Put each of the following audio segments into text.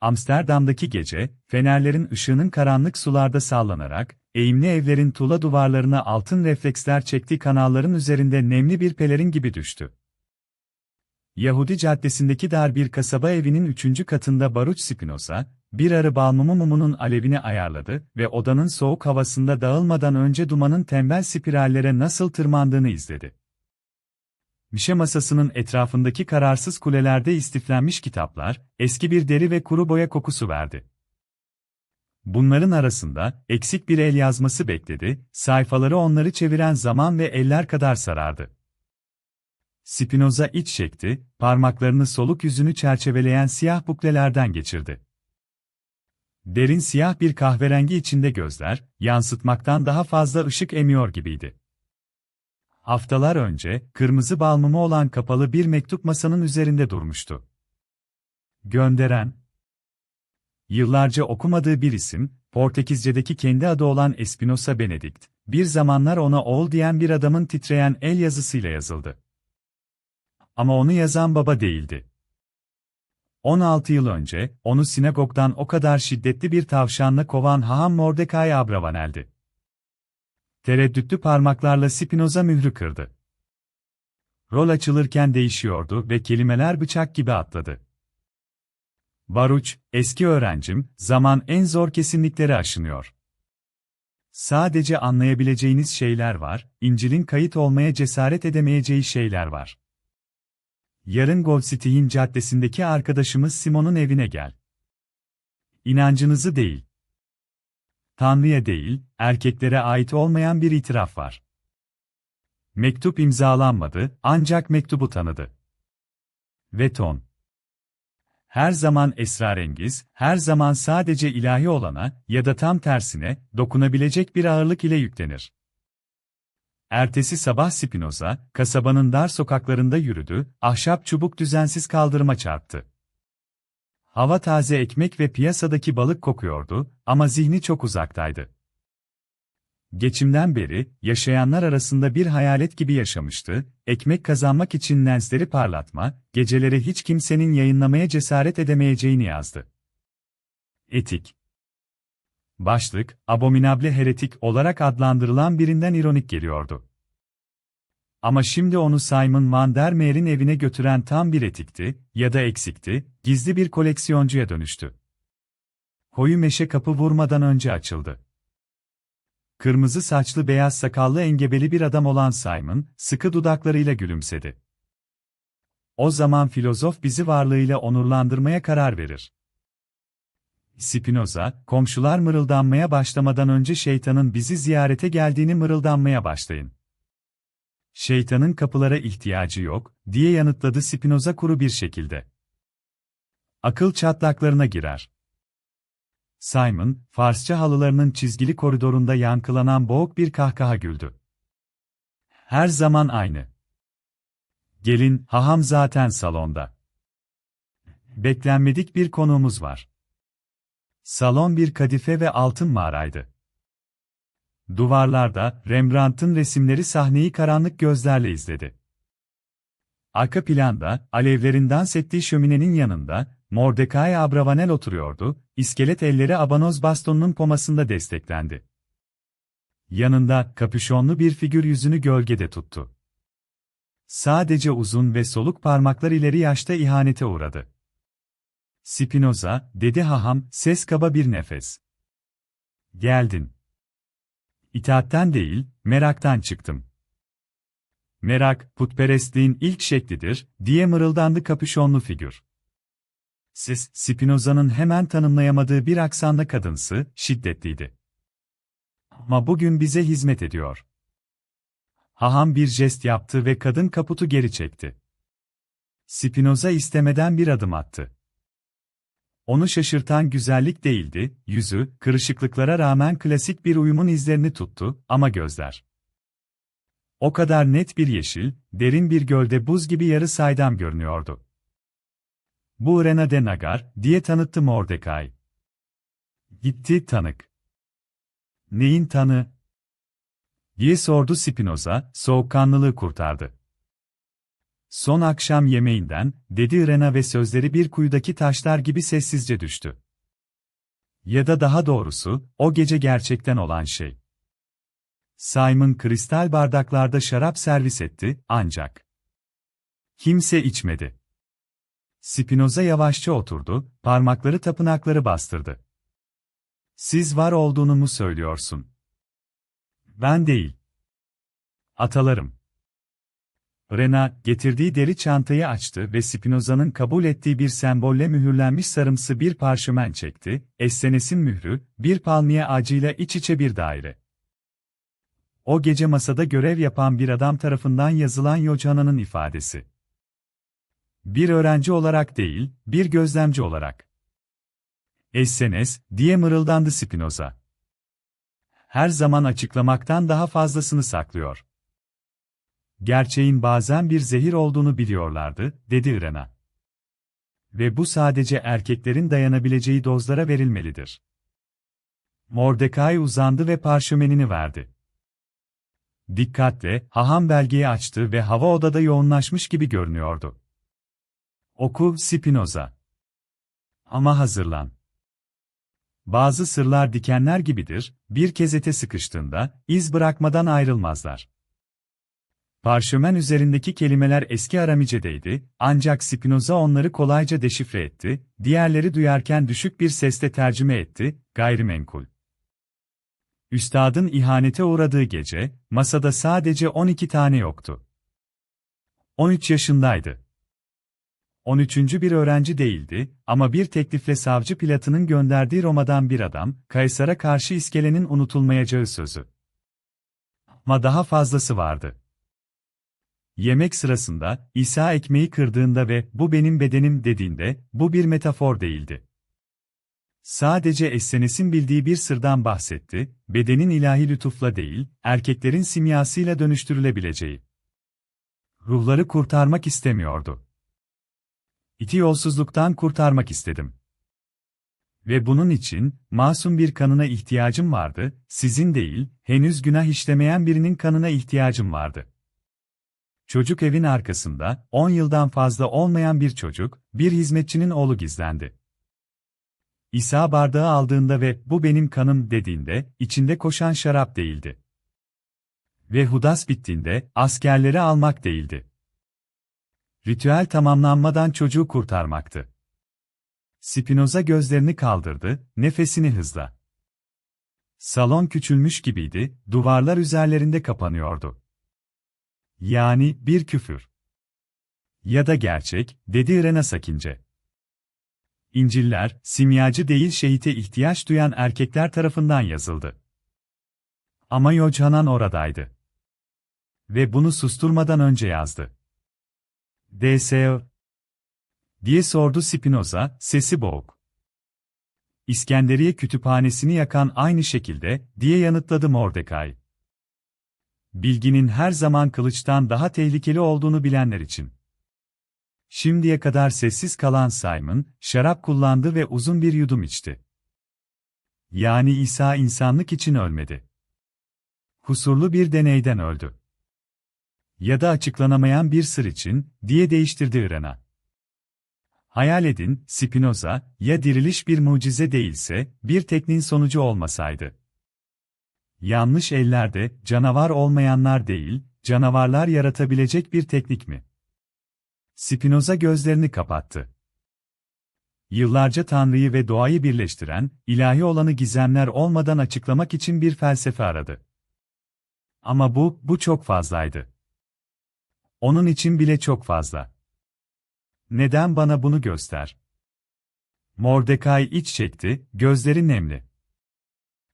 Amsterdam'daki gece, fenerlerin ışığının karanlık sularda sallanarak, eğimli evlerin tuğla duvarlarına altın refleksler çektiği kanalların üzerinde nemli bir pelerin gibi düştü. Yahudi Caddesi'ndeki dar bir kasaba evinin üçüncü katında Baruch Spinoza, bir arı balmumu mumunun alevini ayarladı ve odanın soğuk havasında dağılmadan önce dumanın tembel spirallere nasıl tırmandığını izledi. Mişe masasının etrafındaki kararsız kulelerde istiflenmiş kitaplar, eski bir deri ve kuru boya kokusu verdi. Bunların arasında, eksik bir el yazması bekledi, sayfaları onları çeviren zaman ve eller kadar sarardı. Spinoza iç çekti, parmaklarını soluk yüzünü çerçeveleyen siyah buklelerden geçirdi. Derin siyah bir kahverengi içinde gözler, yansıtmaktan daha fazla ışık emiyor gibiydi. Haftalar önce, kırmızı balmumu olan kapalı bir mektup masanın üzerinde durmuştu. Gönderen, Yıllarca okumadığı bir isim, Portekizce'deki kendi adı olan Espinosa Benedict, bir zamanlar ona oğul diyen bir adamın titreyen el yazısıyla yazıldı. Ama onu yazan baba değildi. 16 yıl önce, onu sinagogdan o kadar şiddetli bir tavşanla kovan Haham Mordecai Abravanel'di. Tereddütlü parmaklarla Spinoza mührü kırdı. Rol açılırken değişiyordu ve kelimeler bıçak gibi atladı. Baruch, eski öğrencim, zaman en zor kesinlikleri aşınıyor. Sadece anlayabileceğiniz şeyler var, İncil'in kayıt olmaya cesaret edemeyeceği şeyler var. Yarın Goldstein caddesindeki arkadaşımız Simon'un evine gel. İnancınızı değil. Tanrı'ya değil, erkeklere ait olmayan bir itiraf var. Mektup imzalanmadı, ancak mektubu tanıdı. Ve ton. Her zaman esrarengiz, her zaman sadece ilahi olana ya da tam tersine dokunabilecek bir ağırlık ile yüklenir. Ertesi sabah Spinoza, kasabanın dar sokaklarında yürüdü, ahşap çubuk düzensiz kaldırıma çarptı. Hava taze ekmek ve piyasadaki balık kokuyordu ama zihni çok uzaktaydı. Geçimden beri, yaşayanlar arasında bir hayalet gibi yaşamıştı, ekmek kazanmak için lensleri parlatma, geceleri hiç kimsenin yayınlamaya cesaret edemeyeceğini yazdı. Etik Başlık, abominable heretik olarak adlandırılan birinden ironik geliyordu. Ama şimdi onu Simon van der Meer'in evine götüren tam bir etikti, ya da eksikti, gizli bir koleksiyoncuya dönüştü. Koyu meşe kapı vurmadan önce açıldı. Kırmızı saçlı beyaz sakallı engebeli bir adam olan Simon, sıkı dudaklarıyla gülümsedi. O zaman filozof bizi varlığıyla onurlandırmaya karar verir. Spinoza, komşular mırıldanmaya başlamadan önce şeytanın bizi ziyarete geldiğini mırıldanmaya başlayın. Şeytanın kapılara ihtiyacı yok, diye yanıtladı Spinoza kuru bir şekilde. Akıl çatlaklarına girer. Simon, Farsça halılarının çizgili koridorunda yankılanan boğuk bir kahkaha güldü. Her zaman aynı. Gelin, haham zaten salonda. Beklenmedik bir konuğumuz var. Salon bir kadife ve altın mağaraydı. Duvarlarda, Rembrandt'ın resimleri sahneyi karanlık gözlerle izledi. Arka planda, alevlerin dans ettiği şöminenin yanında, Mordecai Abravanel oturuyordu, iskelet elleri abanoz bastonunun pomasında desteklendi. Yanında, kapüşonlu bir figür yüzünü gölgede tuttu. Sadece uzun ve soluk parmaklar ileri yaşta ihanete uğradı. Spinoza, dedi haham, ses kaba bir nefes. Geldin. İtaatten değil, meraktan çıktım. Merak, putperestliğin ilk şeklidir, diye mırıldandı kapüşonlu figür. Ses, Spinoza'nın hemen tanımlayamadığı bir aksanla kadınsı, şiddetliydi. Ama bugün bize hizmet ediyor. Haham bir jest yaptı ve kadın kaputu geri çekti. Spinoza istemeden bir adım attı. Onu şaşırtan güzellik değildi, yüzü, kırışıklıklara rağmen klasik bir uyumun izlerini tuttu, ama gözler. O kadar net bir yeşil, derin bir gölde buz gibi yarı saydam görünüyordu. Bu Rena de Nagar, diye tanıttı Mordecai. Gitti tanık. Neyin tanı? diye sordu Spinoza, soğukkanlılığı kurtardı. Son akşam yemeğinden, dedi Irena ve sözleri bir kuyudaki taşlar gibi sessizce düştü. Ya da daha doğrusu, o gece gerçekten olan şey. Simon kristal bardaklarda şarap servis etti, ancak kimse içmedi. Spinoza yavaşça oturdu, parmakları tapınakları bastırdı. Siz var olduğunu mu söylüyorsun? Ben değil. Atalarım. Rena, getirdiği deri çantayı açtı ve Spinoza'nın kabul ettiği bir sembolle mühürlenmiş sarımsı bir parşömen çekti, Essenes'in mührü, bir palmiye ağacıyla iç içe bir daire. O gece masada görev yapan bir adam tarafından yazılan Yocana'nın ifadesi. Bir öğrenci olarak değil, bir gözlemci olarak. Essenes, diye mırıldandı Spinoza. Her zaman açıklamaktan daha fazlasını saklıyor. Gerçeğin bazen bir zehir olduğunu biliyorlardı, dedi Irena. Ve bu sadece erkeklerin dayanabileceği dozlara verilmelidir. Mordecai uzandı ve parşömenini verdi. Dikkatle, haham belgeyi açtı ve hava odada yoğunlaşmış gibi görünüyordu. Oku, Spinoza. Ama hazırlan. Bazı sırlar dikenler gibidir, bir kez ete sıkıştığında, iz bırakmadan ayrılmazlar. Parşömen üzerindeki kelimeler eski Aramice'deydi, ancak Spinoza onları kolayca deşifre etti, diğerleri duyarken düşük bir sesle tercüme etti, gayrimenkul. Üstadın ihanete uğradığı gece, masada sadece 12 tane yoktu. 13 yaşındaydı. 13. bir öğrenci değildi ama bir teklifle savcı Platon'un gönderdiği Roma'dan bir adam, Kaysar'a karşı iskelenin unutulmayacağı sözü. Ama daha fazlası vardı. Yemek sırasında, İsa ekmeği kırdığında ve bu benim bedenim dediğinde, bu bir metafor değildi. Sadece Essenes'in bildiği bir sırdan bahsetti, bedenin ilahi lütufla değil, erkeklerin simyasıyla dönüştürülebileceği. Ruhları kurtarmak istemiyordu. İti yolsuzluktan kurtarmak istedim. Ve bunun için, masum bir kanına ihtiyacım vardı, sizin değil, henüz günah işlemeyen birinin kanına ihtiyacım vardı. Çocuk evin arkasında, 10 yıldan fazla olmayan bir çocuk, bir hizmetçinin oğlu gizlendi. İsa bardağı aldığında ve bu benim kanım dediğinde, içinde koşan şarap değildi. Ve Hudas bittiğinde, askerleri almak değildi. Ritüel tamamlanmadan çocuğu kurtarmaktı. Spinoza gözlerini kaldırdı, nefesini hızla. Salon küçülmüş gibiydi, duvarlar üzerlerinde kapanıyordu. Yani bir küfür. Ya da gerçek, dedi Irena sakince. İnciller, simyacı değil şehite ihtiyaç duyan erkekler tarafından yazıldı. Ama Yochanan oradaydı. Ve bunu susturmadan önce yazdı. DSO diye sordu Spinoza, sesi boğuk. İskenderiye kütüphanesini yakan aynı şekilde, diye yanıtladı Mordecai. Bilginin her zaman kılıçtan daha tehlikeli olduğunu bilenler için. Şimdiye kadar sessiz kalan Simon, şarap kullandı ve uzun bir yudum içti. Yani İsa insanlık için ölmedi. Kusurlu bir deneyden öldü. Ya da açıklanamayan bir sır için, diye değiştirdi Irena. Hayal edin, Spinoza, ya diriliş bir mucize değilse, bir teknin sonucu olmasaydı. Yanlış ellerde, canavar olmayanlar değil, canavarlar yaratabilecek bir teknik mi? Spinoza gözlerini kapattı. Yıllarca Tanrı'yı ve doğayı birleştiren, ilahi olanı gizemler olmadan açıklamak için bir felsefe aradı. Ama bu, bu çok fazlaydı. Onun için bile çok fazla. Neden bana bunu göster? Mordecai iç çekti, gözleri nemli.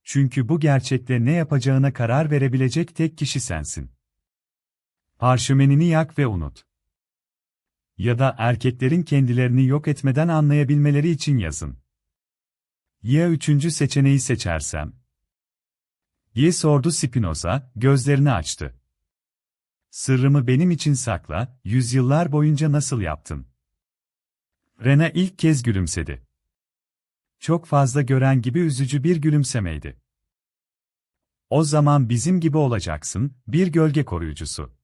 Çünkü bu gerçekle ne yapacağına karar verebilecek tek kişi sensin. Parşömenini yak ve unut. Ya da erkeklerin kendilerini yok etmeden anlayabilmeleri için yazın. Ya üçüncü seçeneği seçersem? diye sordu Spinoza, gözlerini açtı. Sırrımı benim için sakla, yüzyıllar boyunca nasıl yaptın? Rena ilk kez gülümsedi. Çok fazla gören gibi üzücü bir gülümsemeydi. O zaman bizim gibi olacaksın, bir gölge koruyucusu.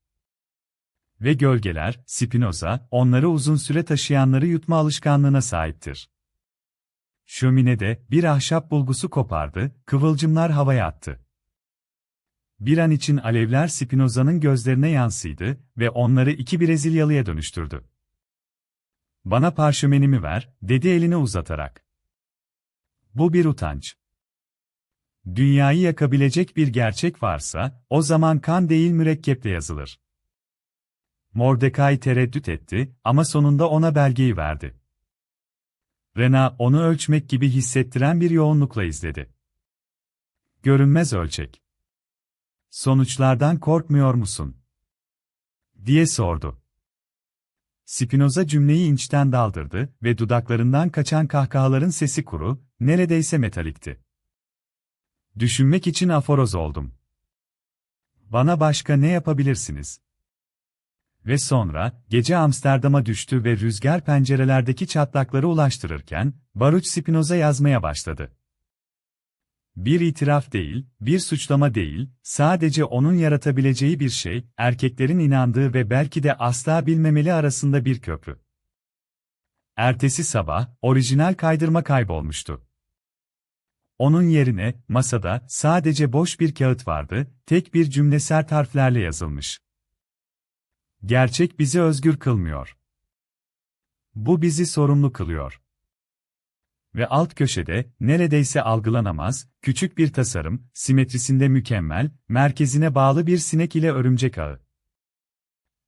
Ve gölgeler, Spinoza, onları uzun süre taşıyanları yutma alışkanlığına sahiptir. Şöminede bir ahşap bulgusu kopardı, kıvılcımlar havaya attı. Bir an için alevler Spinoza'nın gözlerine yansıydı ve onları iki Brezilyalıya dönüştürdü. Bana parşömenimi ver, dedi elini uzatarak. Bu bir utanç. Dünyayı yakabilecek bir gerçek varsa, o zaman kan değil mürekkeple yazılır. Mordecai tereddüt etti ama sonunda ona belgeyi verdi. Rena onu ölçmek gibi hissettiren bir yoğunlukla izledi. Görünmez ölçek. Sonuçlardan korkmuyor musun? diye sordu. Spinoza cümleyi inçten daldırdı ve dudaklarından kaçan kahkahaların sesi kuru, neredeyse metalikti. Düşünmek için aforoz oldum. Bana başka ne yapabilirsiniz? Ve sonra, gece Amsterdam'a düştü ve rüzgar pencerelerdeki çatlakları ulaştırırken, Baruch Spinoza yazmaya başladı. Bir itiraf değil, bir suçlama değil, sadece onun yaratabileceği bir şey, erkeklerin inandığı ve belki de asla bilmemeli arasında bir köprü. Ertesi sabah, orijinal kaydırma kaybolmuştu. Onun yerine, masada, sadece boş bir kağıt vardı, tek bir cümle sert harflerle yazılmış. Gerçek bizi özgür kılmıyor. Bu bizi sorumlu kılıyor. Ve alt köşede, neredeyse algılanamaz, küçük bir tasarım, simetrisinde mükemmel, merkezine bağlı bir sinek ile örümcek ağı.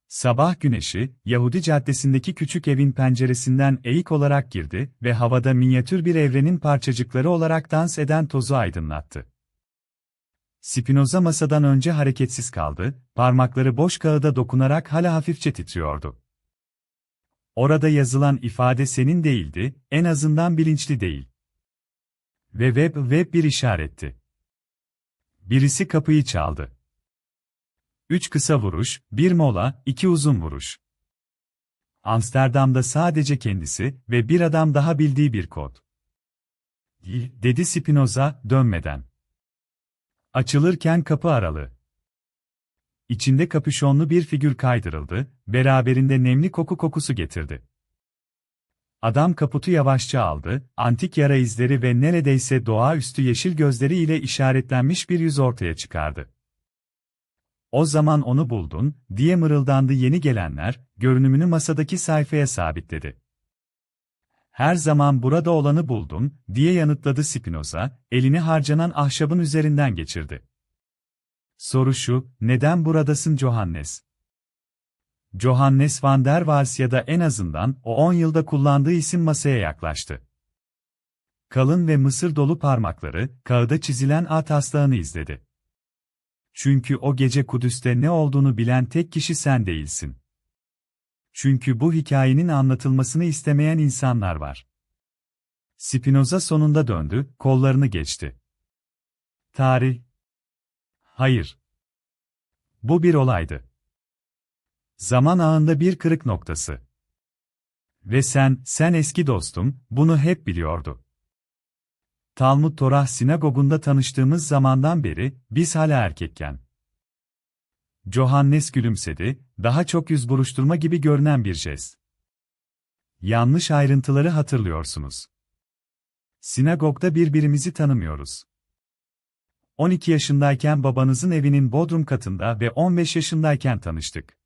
Sabah güneşi, Yahudi caddesindeki küçük evin penceresinden eğik olarak girdi ve havada minyatür bir evrenin parçacıkları olarak dans eden tozu aydınlattı. Spinoza masadan önce hareketsiz kaldı, parmakları boş kağıda dokunarak hala hafifçe titriyordu. Orada yazılan ifade senin değildi, en azından bilinçli değil. Ve web web bir işaretti. Birisi kapıyı çaldı. Üç kısa vuruş, bir mola, iki uzun vuruş. Amsterdam'da sadece kendisi ve bir adam daha bildiği bir kod. Dedi Spinoza, dönmeden. Açılırken kapı aralı. İçinde kapüşonlu bir figür kaydırıldı, beraberinde nemli koku kokusu getirdi. Adam kaputu yavaşça aldı, antik yara izleri ve neredeyse doğaüstü yeşil gözleri ile işaretlenmiş bir yüz ortaya çıkardı. O zaman onu buldun, diye mırıldandı yeni gelenler, görünümünü masadaki sayfaya sabitledi. Her zaman burada olanı buldum, diye yanıtladı Spinoza, elini harcanan ahşabın üzerinden geçirdi. Soru şu, neden buradasın Johannes? Johannes van der Waals ya da en azından o 10 yılda kullandığı isim masaya yaklaştı. Kalın ve mısır dolu parmakları, kağıda çizilen at taslağını izledi. Çünkü o gece Kudüs'te ne olduğunu bilen tek kişi sen değilsin. Çünkü bu hikayenin anlatılmasını istemeyen insanlar var. Spinoza sonunda döndü, kollarını geçti. Tarih. Hayır. Bu bir olaydı. Zaman ağında bir kırık noktası. Ve sen, sen eski dostum, bunu hep biliyordu. Talmud Torah sinagogunda tanıştığımız zamandan beri, biz hala erkekken. Johannes gülümsedi, daha çok yüz buruşturma gibi görünen bir jest. Yanlış ayrıntıları hatırlıyorsunuz. Sinagogda birbirimizi tanımıyoruz. 12 yaşındayken babanızın evinin bodrum katında ve 15 yaşındayken tanıştık.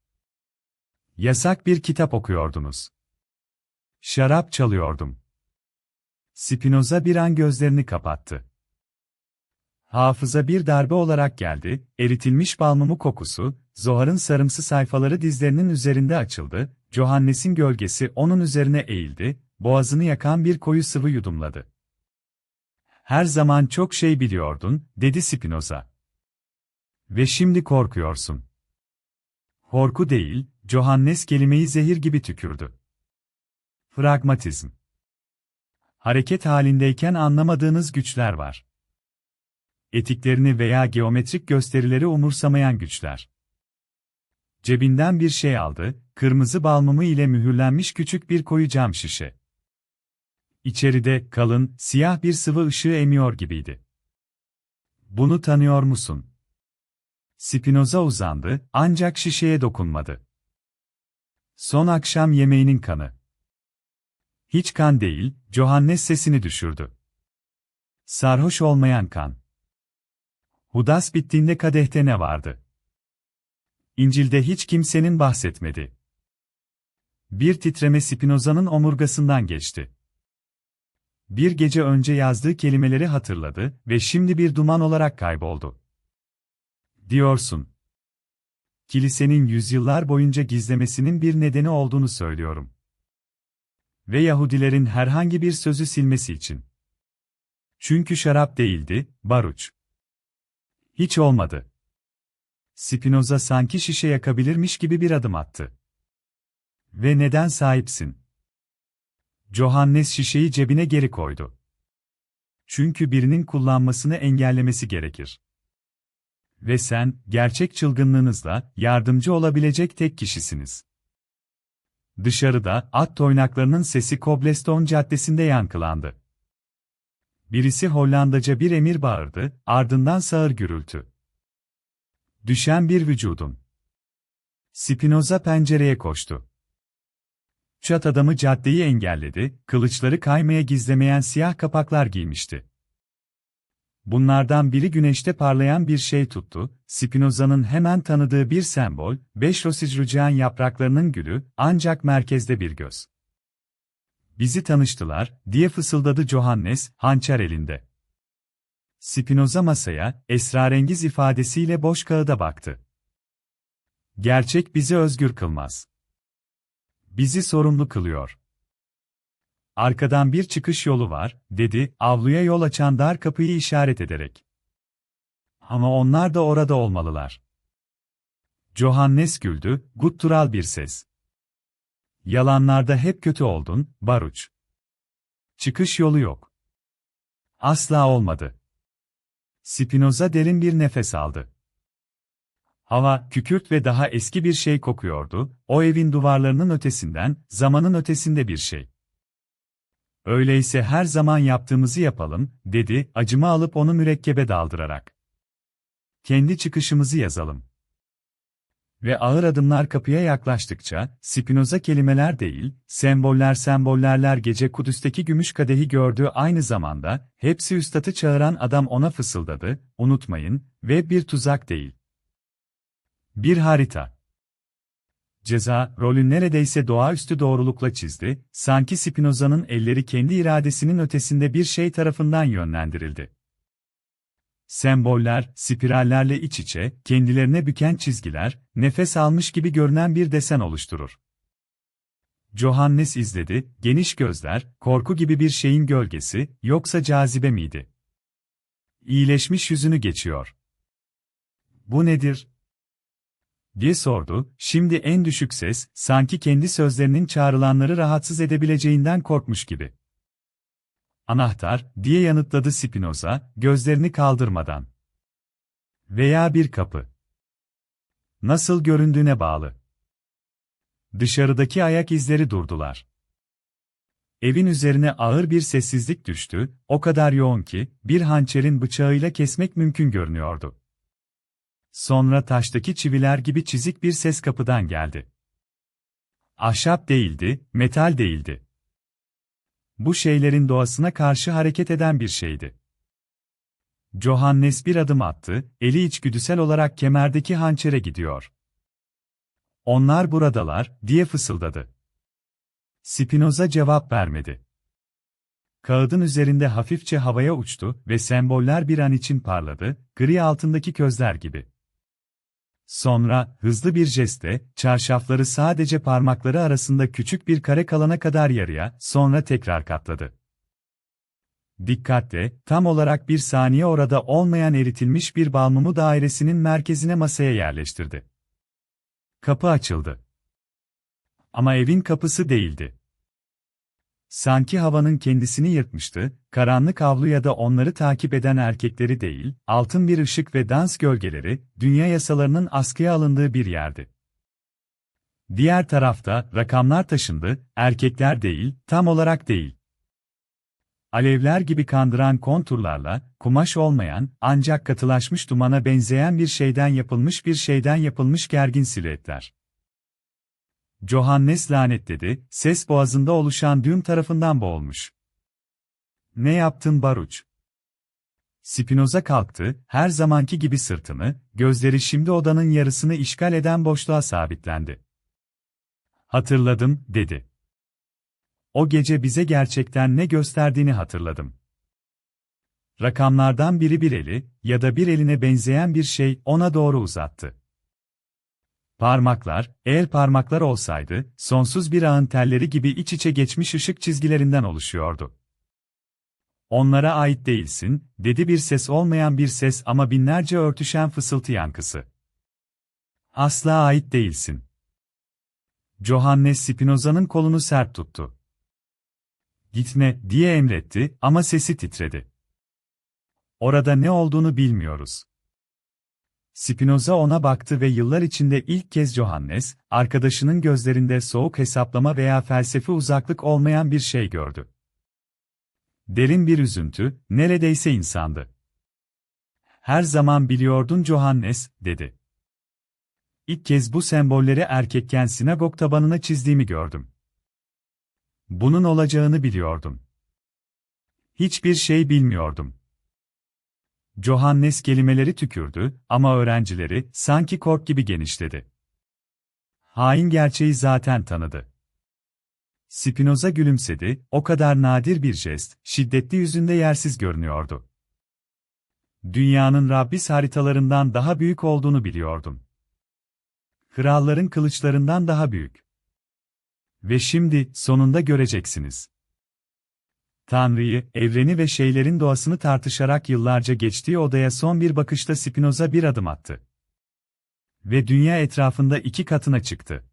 Yasak bir kitap okuyordunuz. Şarap çalıyordum. Spinoza bir an gözlerini kapattı. Hafıza bir darbe olarak geldi, eritilmiş balmumu kokusu, Zohar'ın sarımsı sayfaları dizlerinin üzerinde açıldı, Johannes'in gölgesi onun üzerine eğildi, boğazını yakan bir koyu sıvı yudumladı. Her zaman çok şey biliyordun, dedi Spinoza. Ve şimdi korkuyorsun. Korku değil, Johannes kelimeyi zehir gibi tükürdü. Pragmatizm. Hareket halindeyken anlamadığınız güçler var. Etiklerini veya geometrik gösterileri umursamayan güçler. Cebinden bir şey aldı, kırmızı balmumu ile mühürlenmiş küçük bir koyu cam şişe. İçeride kalın, siyah bir sıvı ışığı emiyor gibiydi. Bunu tanıyor musun? Spinoza uzandı, ancak şişeye dokunmadı. Son akşam yemeğinin kanı. Hiç kan değil, Johannes sesini düşürdü. Sarhoş olmayan kan. Hudas bittiğinde kadehte ne vardı? İncil'de hiç kimsenin bahsetmedi. Bir titreme Spinoza'nın omurgasından geçti. Bir gece önce yazdığı kelimeleri hatırladı ve şimdi bir duman olarak kayboldu. Diyorsun. Kilisenin yüzyıllar boyunca gizlemesinin bir nedeni olduğunu söylüyorum. Ve Yahudilerin herhangi bir sözü silmesi için. Çünkü şarap değildi, baruç. Hiç olmadı. Spinoza sanki şişe yakabilirmiş gibi bir adım attı. Ve neden sahipsin? Johannes şişeyi cebine geri koydu. Çünkü birinin kullanmasını engellemesi gerekir. Ve sen, gerçek çılgınlığınızla, yardımcı olabilecek tek kişisiniz. Dışarıda, at toynaklarının sesi Cobblestone Caddesi'nde yankılandı. Birisi Hollandaca bir emir bağırdı, ardından sağır gürültü. Düşen bir vücudun. Spinoza pencereye koştu. Çat adamı caddeyi engelledi, kılıçları kaymaya gizlemeyen siyah kapaklar giymişti. Bunlardan biri güneşte parlayan bir şey tuttu, Spinoza'nın hemen tanıdığı bir sembol, beş rosicrucian yapraklarının gülü, ancak merkezde bir göz. Bizi tanıştılar, diye fısıldadı Johannes, hançer elinde. Spinoza masaya, esrarengiz ifadesiyle boş kağıda baktı. Gerçek bizi özgür kılmaz. Bizi sorumlu kılıyor. Arkadan bir çıkış yolu var, dedi, avluya yol açan dar kapıyı işaret ederek. Ama onlar da orada olmalılar. Johannes güldü, guttural bir ses. Yalanlarda hep kötü oldun, Baruç. Çıkış yolu yok. Asla olmadı. Spinoza derin bir nefes aldı. Hava, kükürt ve daha eski bir şey kokuyordu, o evin duvarlarının ötesinden, zamanın ötesinde bir şey. Öyleyse her zaman yaptığımızı yapalım, dedi, acımı alıp onu mürekkebe daldırarak. Kendi çıkışımızı yazalım. Ve ağır adımlar kapıya yaklaştıkça, Spinoza kelimeler değil, semboller sembollerler gece Kudüs'teki gümüş kadehi gördüğü aynı zamanda, hepsi üstadı çağıran adam ona fısıldadı, unutmayın, ve bir tuzak değil. Bir harita. Ceza, rolü neredeyse doğaüstü doğrulukla çizdi, sanki Spinoza'nın elleri kendi iradesinin ötesinde bir şey tarafından yönlendirildi. Semboller, spirallerle iç içe, kendilerine büken çizgiler, nefes almış gibi görünen bir desen oluşturur. Johannes izledi, geniş gözler, korku gibi bir şeyin gölgesi, yoksa cazibe miydi? İyileşmiş yüzünü geçiyor. Bu nedir? Diye sordu, şimdi en düşük ses, sanki kendi sözlerinin çağrılanları rahatsız edebileceğinden korkmuş gibi. Anahtar, diye yanıtladı Spinoza, gözlerini kaldırmadan. Veya bir kapı. Nasıl göründüğüne bağlı. Dışarıdaki ayak izleri durdular. Evin üzerine ağır bir sessizlik düştü, o kadar yoğun ki, bir hançerin bıçağıyla kesmek mümkün görünüyordu. Sonra taştaki çiviler gibi çizik bir ses kapıdan geldi. Ahşap değildi, metal değildi. Bu şeylerin doğasına karşı hareket eden bir şeydi. Johannes bir adım attı, eli içgüdüsel olarak kemerdeki hançere gidiyor. Onlar buradalar, diye fısıldadı. Spinoza cevap vermedi. Kağıdın üzerinde hafifçe havaya uçtu ve semboller bir an için parladı, gri altındaki közler gibi. Sonra, hızlı bir jestle, çarşafları sadece parmakları arasında küçük bir kare kalana kadar yarıya, sonra tekrar katladı. Dikkatle, tam olarak bir saniye orada olmayan eritilmiş bir balmumu dairesinin merkezine masaya yerleştirdi. Kapı açıldı. Ama evin kapısı değildi. Sanki havanın kendisini yırtmıştı, karanlık avlu ya da onları takip eden erkekleri değil, altın bir ışık ve dans gölgeleri, dünya yasalarının askıya alındığı bir yerdi. Diğer tarafta, rakamlar taşındı, erkekler değil, tam olarak değil. Alevler gibi kandıran konturlarla, kumaş olmayan, ancak katılaşmış dumana benzeyen bir şeyden yapılmış bir şeyden yapılmış gergin silüetler. Johannes lanetledi, ses boğazında oluşan düğüm tarafından boğulmuş. Ne yaptın Baruch? Spinoza kalktı, her zamanki gibi sırtını, gözleri şimdi odanın yarısını işgal eden boşluğa sabitlendi. Hatırladım, dedi. O gece bize gerçekten ne gösterdiğini hatırladım. Rakamlardan biri bir eli ya da bir eline benzeyen bir şey ona doğru uzattı. Parmaklar, el parmaklar olsaydı, sonsuz bir ağın telleri gibi iç içe geçmiş ışık çizgilerinden oluşuyordu. Onlara ait değilsin, dedi bir ses olmayan bir ses ama binlerce örtüşen fısıltı yankısı. Asla ait değilsin. Johannes Spinoza'nın kolunu sert tuttu. Gitme, diye emretti ama sesi titredi. Orada ne olduğunu bilmiyoruz. Spinoza ona baktı ve yıllar içinde ilk kez Johannes, arkadaşının gözlerinde soğuk hesaplama veya felsefi uzaklık olmayan bir şey gördü. Derin bir üzüntü, neredeyse insandı. Her zaman biliyordun Johannes, dedi. İlk kez bu sembolleri erkekken sinagog tabanına çizdiğimi gördüm. Bunun olacağını biliyordum. Hiçbir şey bilmiyordum. Johannes kelimeleri tükürdü ama öğrencileri sanki kork gibi genişledi. Hain gerçeği zaten tanıdı. Spinoza gülümsedi, o kadar nadir bir jest, şiddetli yüzünde yersiz görünüyordu. Dünyanın Rabbis haritalarından daha büyük olduğunu biliyordum. Kralların kılıçlarından daha büyük. Ve şimdi, sonunda göreceksiniz. Tanrı'yı, evreni ve şeylerin doğasını tartışarak yıllarca geçtiği odaya son bir bakışta Spinoza bir adım attı. Ve dünya etrafında iki katına çıktı.